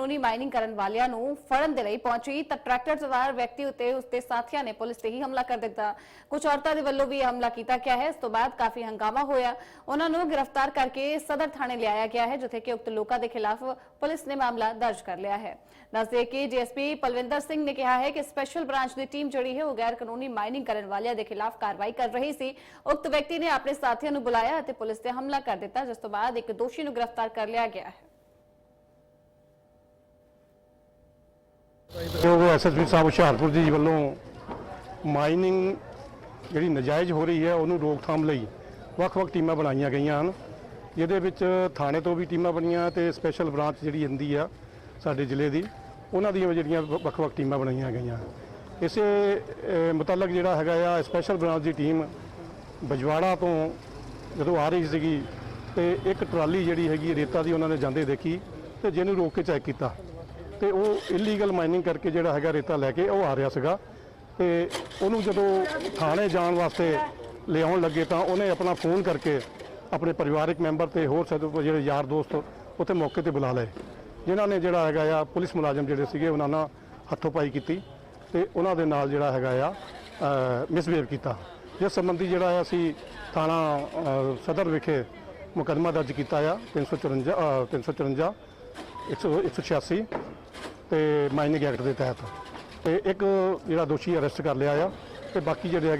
ਕਾਨੂੰਨੀ ਮਾਈਨਿੰਗ ਕਰਨ ਵਾਲਿਆਂ ਨੂੰ ਫੜਨ ਦੇ ਲਈ ਪਹੁੰਚੀ ਤਾਂ ਟਰੈਕਟਰ ਸਵਾਰ ਵਿਅਕਤੀ ਉੱਤੇ ਉਸਦੇ ਸਾਥੀਆਂ ਨੇ ਪੁਲਿਸ ਤੇ ਹੀ ਹਮਲਾ ਕਰ ਦਿੱਤਾ। ਕੁਝ ਔਰਤਾਂ ਦੇ ਵੱਲੋਂ ਵੀ ਹਮਲਾ ਕੀਤਾ ਗਿਆ ਹੈ। ਇਸ ਤੋਂ ਬਾਅਦ ਕਾਫੀ ਹੰਗਾਮਾ ਹੋਇਆ। ਉਹਨਾਂ ਨੂੰ ਗ੍ਰਿਫਤਾਰ ਕਰਕੇ ਸਦਰ ਥਾਣੇ ਲਿਆਇਆ ਗਿਆ ਹੈ, ਜਿੱਥੇ ਕਿ ਉਕਤ ਲੋਕਾਂ ਦੇ ਖਿਲਾਫ ਪੁਲਿਸ ਨੇ ਮਾਮਲਾ ਦਰਜ ਕਰ ਲਿਆ ਹੈ। ਦੱਸਦੇ ਕਿ ਡੀਐਸਪੀ ਪਲਵਿੰਦਰ ਸਿੰਘ ਨੇ ਕਿਹਾ ਹੈ ਕਿ ਸਪੈਸ਼ਲ ਬ੍ਰਾਂਚ ਦੀ ਟੀਮ ਜਿਹੜੀ ਹੈ, ਉਹ ਗੈਰ ਕਾਨੂੰਨੀ ਮਾਈਨਿੰਗ ਕਰਨ ਵਾਲਿਆਂ ਦੇ ਖਿਲਾਫ ਕਾਰਵਾਈ ਕਰ ਰਹੀ ਸੀ। ਉਕਤ ਵਿਅਕਤੀ ਨੇ ਆਪਣੇ ਸਾਥੀਆਂ ਨੂੰ ਬੁਲਾਇਆ ਅਤੇ ਪੁਲਿਸ ਤੇ ਹਮਲਾ ਕਰ ਦਿੱਤਾ, ਜਿਸ ਤੋਂ ਬਾਅਦ ਇੱਕ ਦੋਸ਼ੀ ਨੂੰ ਗ੍ਰਿਫਤਾਰ ਕਰ ਲਿਆ ਗਿਆ ਹੈ। ਜੋ ਐਸਐਸਪੀ ਸਾਹਿਬ ਹੁਸ਼ਿਆਰਪੁਰ ਜੀ ਵੱਲੋਂ ਮਾਈਨਿੰਗ ਜਿਹੜੀ ਨਜਾਇਜ਼ ਹੋ ਰਹੀ ਹੈ, ਉਹਨੂੰ ਰੋਕਥਾਮ ਲਈ ਵੱਖ-ਵੱਖ ਟੀਮਾਂ ਬਣਾਈਆਂ ਗਈਆਂ ਹਨ। ਜਿਹਦੇ ਵਿੱਚ ਥਾਣੇ ਤੋਂ ਵੀ ਟੀਮਾਂ ਬਣੀਆਂ ਤੇ ਸਪੈਸ਼ਲ ਬ੍ਰਾਂਚ ਜਿਹੜੀ ਹੁੰਦੀ ਆ ਸਾਡੇ ਜ਼ਿਲ੍ਹੇ ਦੀ, ਉਹਨਾਂ ਦੀਆਂ ਜਿਹੜੀਆਂ ਵ- ਵੱਖ-ਵੱਖ ਟੀਮਾਂ ਬਣਾਈਆਂ ਗਈਆਂ। ਇਸੇ ਮੁਤਲਕ ਜਿਹੜਾ ਹੈਗਾ ਆ, ਸਪੈਸ਼ਲ ਬ੍ਰਾਂਚ ਦੀ ਟੀਮ ਬਜਵਾੜਾ ਤੋਂ ਜਦੋਂ ਆ ਰਹੀ ਸੀਗੀ ਤੇ ਇੱਕ ਟਰਾਲੀ ਜਿਹੜੀ ਹੈਗੀ ਰੇਤਾ ਦੀ ਉਹਨਾਂ ਨੇ ਜਾਂਦੇ ਦੇਖੀ ਤੇ ਜਿਹਨੂੰ ਰੋਕ ਕੇ ਚੈੱਕ ਕੀਤਾ। ਤੇ ਉਹ ਇਲੀਗਲ ਮਾਈਨਿੰਗ ਕਰਕੇ ਜਿਹੜਾ ਹੈਗਾ ਰੇਤਾ ਲੈ ਕੇ ਉਹ ਆ ਰਿਹਾ ਸੀਗਾ। ਤੇ ਉਹਨੂੰ ਜਦੋਂ ਥਾਣੇ ਜਾਣ ਵਾਸਤੇ ਲਿਆਉਣ ਲੱਗੇ ਤਾਂ ਉਹਨੇ ਆਪਣਾ ਫੋਨ ਕਰਕੇ ਆਪਣੇ ਪਰਿਵਾਰਕ ਮੈਂਬਰ ਤੇ ਹੋਰ ਸਾਡੇ ਜਿਹੜੇ ਯਾਰ ਦੋਸਤ ਉੱਥੇ ਮੌਕੇ ਤੇ ਬੁਲਾ ਲਏ। ਜਿਨ੍ਹਾਂ ਨੇ ਜਿਹੜਾ ਹੈਗਾ ਆ ਪੁਲਿਸ ਮੁਲਾਜ਼ਮ ਜਿਹੜੇ ਸੀਗੇ ਉਹਨਾਂ ਨਾਲ ਹੱਥੋਂ ਪਾਈ ਕੀਤੀ ਤੇ ਉਹਨਾਂ ਦੇ ਨਾਲ ਜਿਹੜਾ ਹੈਗਾ ਆ ਮਿਸਬੀਹੇਵ ਕੀਤਾ। ਜਿਸ ਸੰਬੰਧੀ ਜਿਹੜਾ ਹੈ ਅਸੀਂ ਥਾਣਾ ਸਦਰ ਵਿਖੇ ਮੁਕੱਦਮਾ ਦਰਜ ਕੀਤਾ ਆ 354 ਅ, 354 100 186 ਤੇ ਮਾਈਨਿੰਗ ਐਕਟ ਦੇ ਤਹਿਤ। ਤੇ ਇੱਕ ਜਿਹੜਾ ਦੋਸ਼ੀ ਅਰੈਸਟ ਕਰ ਲਿਆ ਆ, ਤੇ ਬਾਕੀ ਜਿਹੜੇ ਹੈਗੇ